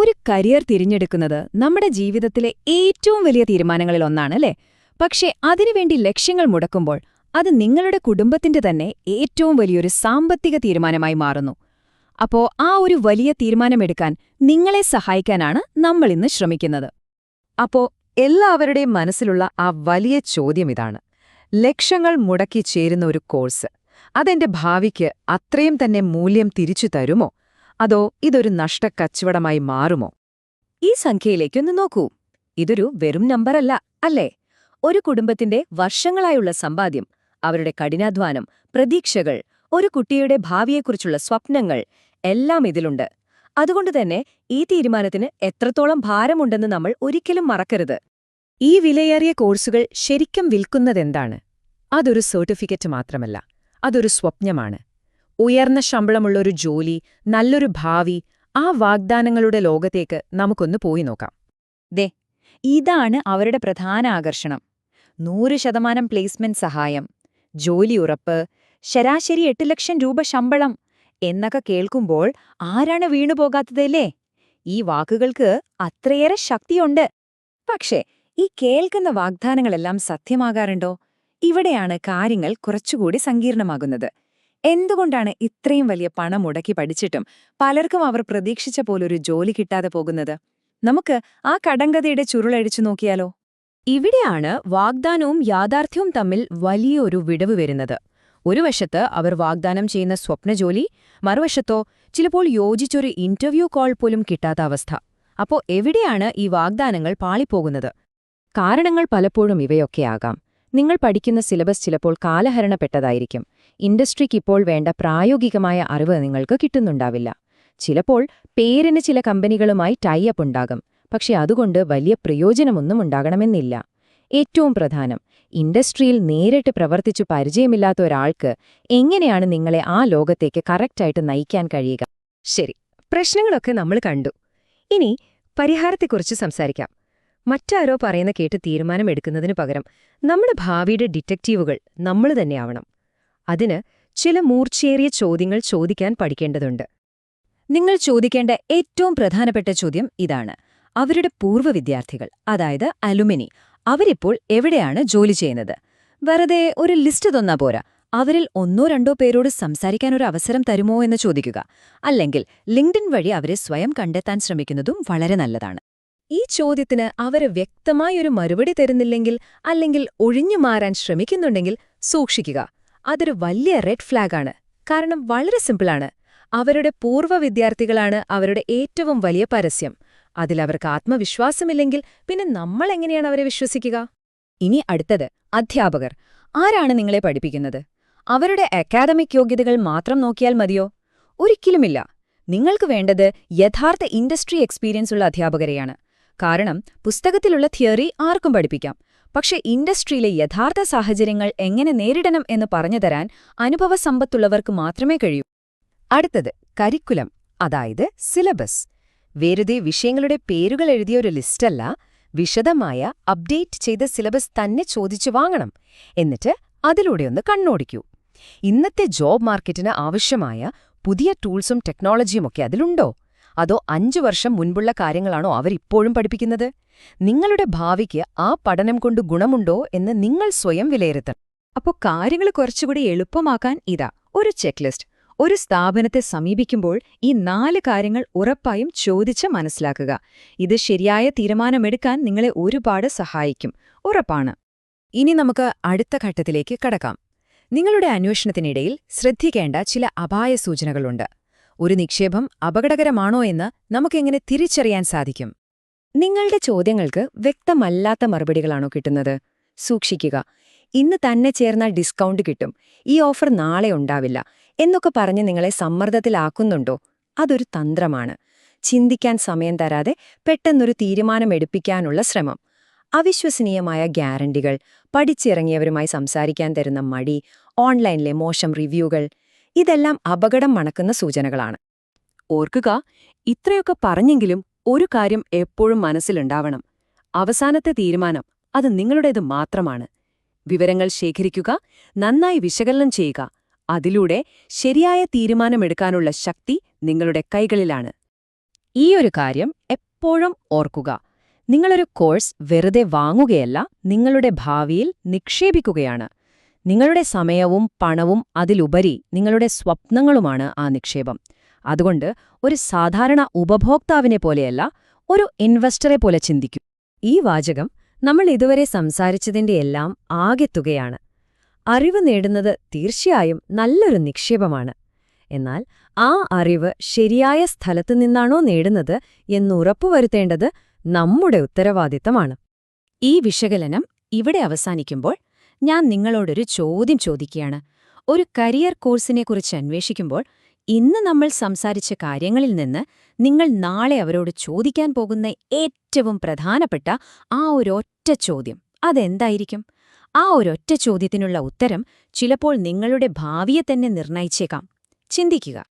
ഒരു കരിയർ തിരഞ്ഞെടുക്കുന്നത് നമ്മുടെ ജീവിതത്തിലെ ഏറ്റവും വലിയ തീരുമാനങ്ങളിൽ ഒന്നാണ് അല്ലേ? പക്ഷേ അതിനുവേണ്ടി ലക്ഷ്യങ്ങൾ മുടക്കുമ്പോൾ അത് നിങ്ങളുടെ കുടുംബത്തിന്റെ തന്നെ ഏറ്റവും വലിയൊരു സാമ്പത്തിക തീരുമാനമായി മാറുന്നു. അപ്പോ ആ ഒരു വലിയ തീരുമാനമെടുക്കാൻ നിങ്ങളെ സഹായിക്കാനാണ് നമ്മളിന്ന് ശ്രമിക്കുന്നത്. അപ്പോ എല്ലാവരുടെയും മനസ്സിലുള്ള ആ വലിയ ചോദ്യം ഇതാണ്. ലക്ഷങ്ങൾ മുടക്കി ചേരുന്ന ഒരു കോഴ്സ് അതെന്റെ ഭാവിക്ക് അത്രയും തന്നെ മൂല്യം തിരിച്ചു തരുമോ? അതോ ഇതൊരു നഷ്ടക്കച്ചവടമായി മാറുമോ? ഈ സംഖ്യയിലേക്കൊന്ന് നോക്കൂ. ഇതൊരു വെറും നമ്പറല്ല അല്ലേ? ഒരു കുടുംബത്തിന്റെ വർഷങ്ങളായുള്ള സമ്പാദ്യം അവരുടെ കഠിനാധ്വാനം പ്രതീക്ഷകൾ ഒരു കുട്ടിയുടെ ഭാവിയെക്കുറിച്ചുള്ള സ്വപ്നങ്ങൾ എല്ലാം ഇതിലുണ്ട്. അതുകൊണ്ട് തന്നെ ഈ തീരുമാനത്തിന് എത്രത്തോളം ഭാരമുണ്ടെന്ന് നമ്മൾ ഒരിക്കലും മറക്കരുത്. ഈ വിലയേറിയ കോഴ്സുകൾ ശരിക്കും വിൽക്കുന്നതെന്താണ്? അതൊരു സർട്ടിഫിക്കറ്റ് മാത്രമല്ല അതൊരു സ്വപ്നമാണ്. ഉയർന്ന ശമ്പളമുള്ളൊരു ജോലി നല്ലൊരു ഭാവി ആ വാഗ്ദാനങ്ങളുടെ ലോകത്തേക്ക് നമുക്കൊന്ന് പോയി നോക്കാം. ദേ ഇതാണ് അവരുടെ പ്രധാന ആകർഷണം. നൂറ് ശതമാനം പ്ലേസ്മെന്റ് സഹായം ജോലി ഉറപ്പ് ശരാശരി എട്ട് ലക്ഷം രൂപ ശമ്പളം എന്നൊക്കെ കേൾക്കുമ്പോൾ ആരാണ് വീണുപോകാത്തതല്ലേ ഈ വാക്കുകൾക്ക് അത്രയേറെ ശക്തിയുണ്ട്. പക്ഷേ ഈ കേൾക്കുന്ന വാഗ്ദാനങ്ങളെല്ലാം സത്യമാകാറുണ്ടോ? ഇവിടെയാണ് കാര്യങ്ങൾ കുറച്ചുകൂടി സങ്കീർണമാകുന്നത്. എന്തുകൊണ്ടാണ് ഇത്രയും വലിയ പണം മുടക്കി പഠിച്ചിട്ടും പലർക്കും അവർ പ്രതീക്ഷിച്ച പോലൊരു ജോലി കിട്ടാതെ പോകുന്നത്? നമുക്ക് ആ കടങ്കഥയുടെ ചുരുളഴിച്ചു നോക്കിയാലോ? ഇവിടെയാണ് വാഗ്ദാനവും യാഥാർത്ഥ്യവും തമ്മിൽ വലിയൊരു വിടവ് വരുന്നത്. ഒരു വശത്ത് അവർ വാഗ്ദാനം ചെയ്യുന്ന സ്വപ്നജോലി മറുവശത്തോ ചിലപ്പോൾ യോജിച്ചൊരു ഇന്റർവ്യൂ കോൾ പോലും കിട്ടാത്ത അവസ്ഥ. അപ്പോൾ എവിടെയാണ് ഈ വാഗ്ദാനങ്ങൾ പാളിപ്പോകുന്നത്? കാരണങ്ങൾ പലപ്പോഴും ഇവയൊക്കെയാകാം നിങ്ങൾ പഠിക്കുന്ന സിലബസ് ചിലപ്പോൾ കാലഹരണപ്പെട്ടതായിരിക്കും. ഇൻഡസ്ട്രിക്ക് ഇപ്പോൾ വേണ്ട പ്രായോഗികമായ അറിവ് നിങ്ങൾക്ക് കിട്ടുന്നുണ്ടാവില്ല. ചിലപ്പോൾ പേരിന് ചില കമ്പനികളുമായി ടൈഅപ്പ് ഉണ്ടാകും. പക്ഷെ അതുകൊണ്ട് വലിയ പ്രയോജനമൊന്നും ഉണ്ടാകണമെന്നില്ല. ഏറ്റവും പ്രധാനം ഇൻഡസ്ട്രിയിൽ നേരിട്ട് പ്രവർത്തിച്ചു പരിചയമില്ലാത്ത ഒരാൾക്ക് എങ്ങനെയാണ് നിങ്ങളെ ആ ലോകത്തേക്ക് കറക്റ്റായിട്ട് നയിക്കാൻ കഴിയുക? ശരി പ്രശ്നങ്ങളൊക്കെ നമ്മൾ കണ്ടു. ഇനി പരിഹാരത്തെക്കുറിച്ച് സംസാരിക്കാം. മറ്റാരോ പറയുന്ന കേട്ട് തീരുമാനമെടുക്കുന്നതിനു പകരം നമ്മുടെ ഭാവിയുടെ ഡിറ്റക്റ്റീവുകൾ നമ്മൾ തന്നെയാവണം അതിന് ചില മൂർച്ചയേറിയ ചോദ്യങ്ങൾ ചോദിക്കാൻ പഠിക്കേണ്ടതുണ്ട്. നിങ്ങൾ ചോദിക്കേണ്ട ഏറ്റവും പ്രധാനപ്പെട്ട ചോദ്യം ഇതാണ്. അവരുടെ പൂർവ വിദ്യാർത്ഥികൾ അതായത് അലുമിനി അവരിപ്പോൾ എവിടെയാണ് ജോലി ചെയ്യുന്നത്? വെറുതെ ഒരു ലിസ്റ്റ് തന്നാ പോരാ. അവരിൽ ഒന്നോ രണ്ടോ പേരോട് സംസാരിക്കാൻ ഒരു അവസരം തരുമോ എന്ന് ചോദിക്കുക. അല്ലെങ്കിൽ ലിങ്ക്ഡിൻ വഴി അവരെ സ്വയം കണ്ടെത്താൻ ശ്രമിക്കുന്നതും വളരെ നല്ലതാണ്. ഈ ചോദ്യത്തിന് അവർ വ്യക്തമായൊരു മറുപടി തരുന്നില്ലെങ്കിൽ അല്ലെങ്കിൽ ഒഴിഞ്ഞു മാറാൻ ശ്രമിക്കുന്നുണ്ടെങ്കിൽ സൂക്ഷിക്കുക. അതൊരു വലിയ റെഡ് ഫ്ലാഗാണ് കാരണം വളരെ സിമ്പിളാണ്. അവരുടെ പൂർവ വിദ്യാർത്ഥികളാണ് അവരുടെ ഏറ്റവും വലിയ പരസ്യം. അതിലവർക്ക് ആത്മവിശ്വാസമില്ലെങ്കിൽ പിന്നെ നമ്മൾ എങ്ങനെയാണ് അവരെ വിശ്വസിക്കുക? ഇനി അടുത്തത് അധ്യാപകർ. ആരാണ് നിങ്ങളെ പഠിപ്പിക്കുന്നത്? അവരുടെ അക്കാദമിക് യോഗ്യതകൾ മാത്രം നോക്കിയാൽ മതിയോ? ഒരിക്കലുമില്ല. നിങ്ങൾക്ക് വേണ്ടത് യഥാർത്ഥ ഇൻഡസ്ട്രി എക്സ്പീരിയൻസ് ഉള്ള അധ്യാപകരെയാണ്. കാരണം പുസ്തകത്തിലുള്ള തിയറി ആർക്കും പഠിപ്പിക്കാം. പക്ഷെ ഇൻഡസ്ട്രിയിലെ യഥാർത്ഥ സാഹചര്യങ്ങൾ എങ്ങനെ നേരിടണം എന്ന് പറഞ്ഞുതരാൻ അനുഭവസമ്പത്തുള്ളവർക്ക് മാത്രമേ കഴിയൂ. അടുത്തത് കരിക്കുലം അതായത് സിലബസ്. വെറുതെ വിഷയങ്ങളുടെ പേരുകൾ എഴുതിയ ഒരു ലിസ്റ്റല്ല വിശദമായ അപ്ഡേറ്റ് ചെയ്ത സിലബസ് തന്നെ ചോദിച്ചു വാങ്ങണം. എന്നിട്ട് അതിലൂടെ ഒന്ന് കണ്ണോടിക്കൂ. ഇന്നത്തെ ജോബ് മാർക്കറ്റിന് ആവശ്യമായ പുതിയ ടൂൾസും ടെക്നോളജിയുമൊക്കെ അതിലുണ്ടോ? അതോ അഞ്ചു വർഷം മുൻപുള്ള കാര്യങ്ങളാണോ അവരിപ്പോഴും പഠിപ്പിക്കുന്നത്? നിങ്ങളുടെ ഭാവിക്ക് ആ പഠനം കൊണ്ട് ഗുണമുണ്ടോ എന്ന് നിങ്ങൾ സ്വയം വിലയിരുത്തണം. അപ്പോൾ കാര്യങ്ങൾ കുറച്ചുകൂടി എളുപ്പമാക്കാൻ ഇതാ ഒരു ചെക്ക് ലിസ്റ്റ് ഒരു സ്ഥാപനത്തെ സമീപിക്കുമ്പോൾ ഈ നാല് കാര്യങ്ങൾ ഉറപ്പായും ചോദിച്ച് മനസ്സിലാക്കുക. ഇത് ശരിയായ തീരുമാനമെടുക്കാൻ നിങ്ങളെ ഒരുപാട് സഹായിക്കും. ഉറപ്പാണ്. ഇനി നമുക്ക് അടുത്ത ഘട്ടത്തിലേക്ക് കടക്കാം. നിങ്ങളുടെ അന്വേഷണത്തിനിടയിൽ ശ്രദ്ധിക്കേണ്ട ചില അപായ സൂചനകളുണ്ട്. ഒരു നിക്ഷേപം അപകടകരമാണോ എന്ന് നമുക്കെങ്ങനെ തിരിച്ചറിയാൻ സാധിക്കും? നിങ്ങളുടെ ചോദ്യങ്ങൾക്ക് വ്യക്തമല്ലാത്ത മറുപടികളാണോ കിട്ടുന്നത്? സൂക്ഷിക്കുക. ഇന്ന് തന്നെ ചേർന്നാൽ ഡിസ്കൗണ്ട് കിട്ടും. ഈ ഓഫർ നാളെ ഉണ്ടാവില്ല. എന്നൊക്കെ പറഞ്ഞ് നിങ്ങളെ സമ്മർദ്ദത്തിലാക്കുന്നുണ്ടോ? അതൊരു തന്ത്രമാണ്. ചിന്തിക്കാൻ സമയം തരാതെ പെട്ടെന്നൊരു തീരുമാനമെടുപ്പിക്കാനുള്ള ശ്രമം. അവിശ്വസനീയമായ ഗ്യാരണ്ടികൾ പഠിച്ചിറങ്ങിയവരുമായി സംസാരിക്കാൻ തരുന്ന മടി ഓൺലൈനിലെ മോശം റിവ്യൂകൾ ഇതെല്ലാം അപകടം മണക്കുന്ന സൂചനകളാണ്. ഓർക്കുക ഇത്രയൊക്കെ പറഞ്ഞെങ്കിലും ഒരു കാര്യം എപ്പോഴും മനസ്സിലുണ്ടാവണം. അവസാനത്തെ തീരുമാനം അത് നിങ്ങളുടേത് മാത്രമാണ്. വിവരങ്ങൾ ശേഖരിക്കുക നന്നായി വിശകലനം ചെയ്യുക. അതിലൂടെ ശരിയായ തീരുമാനമെടുക്കാനുള്ള ശക്തി നിങ്ങളുടെ കൈകളിലാണ്. ഈ ഒരു കാര്യം എപ്പോഴും ഓർക്കുക. നിങ്ങളൊരു കോഴ്സ് വെറുതെ വാങ്ങുകയല്ല നിങ്ങളുടെ ഭാവിയിൽ നിക്ഷേപിക്കുകയാണ്. നിങ്ങളുടെ സമയവും പണവും അതിലുപരി നിങ്ങളുടെ സ്വപ്നങ്ങളുമാണ് ആ നിക്ഷേപം. അതുകൊണ്ട് ഒരു സാധാരണ ഉപഭോക്താവിനെ പോലെയല്ല ഒരു ഇൻവെസ്റ്ററെ പോലെ ചിന്തിക്കൂ. ഈ വാചകം നമ്മൾ ഇതുവരെ സംസാരിച്ചതിന്റെ എല്ലാം ആകെത്തുകയാണ് അറിവ് നേടുന്നത് തീർച്ചയായും നല്ലൊരു നിക്ഷേപമാണ്. എന്നാൽ ആ അറിവ് ശരിയായ സ്ഥലത്തു നിന്നാണോ നേടുന്നത് എന്നുറപ്പുവരുത്തേണ്ടത് നമ്മുടെ ഉത്തരവാദിത്തമാണ്. ഈ വിശകലനം ഇവിടെ അവസാനിക്കുമ്പോൾ ഞാൻ നിങ്ങളോടൊരു ചോദ്യം ചോദിക്കുകയാണ്. ഒരു കരിയർ കോഴ്സിനെക്കുറിച്ച് അന്വേഷിക്കുമ്പോൾ ഇന്ന് നമ്മൾ സംസാരിച്ച കാര്യങ്ങളിൽ നിന്ന് നിങ്ങൾ നാളെ അവരോട് ചോദിക്കാൻ പോകുന്ന ഏറ്റവും പ്രധാനപ്പെട്ട ആ ഒരൊറ്റ ചോദ്യം. അതെന്തായിരിക്കും? ആ ഒരൊറ്റ ചോദ്യത്തിനുള്ള ഉത്തരം ചിലപ്പോൾ നിങ്ങളുടെ ഭാവിയെ തന്നെ നിർണയിച്ചേക്കാം. ചിന്തിക്കുക.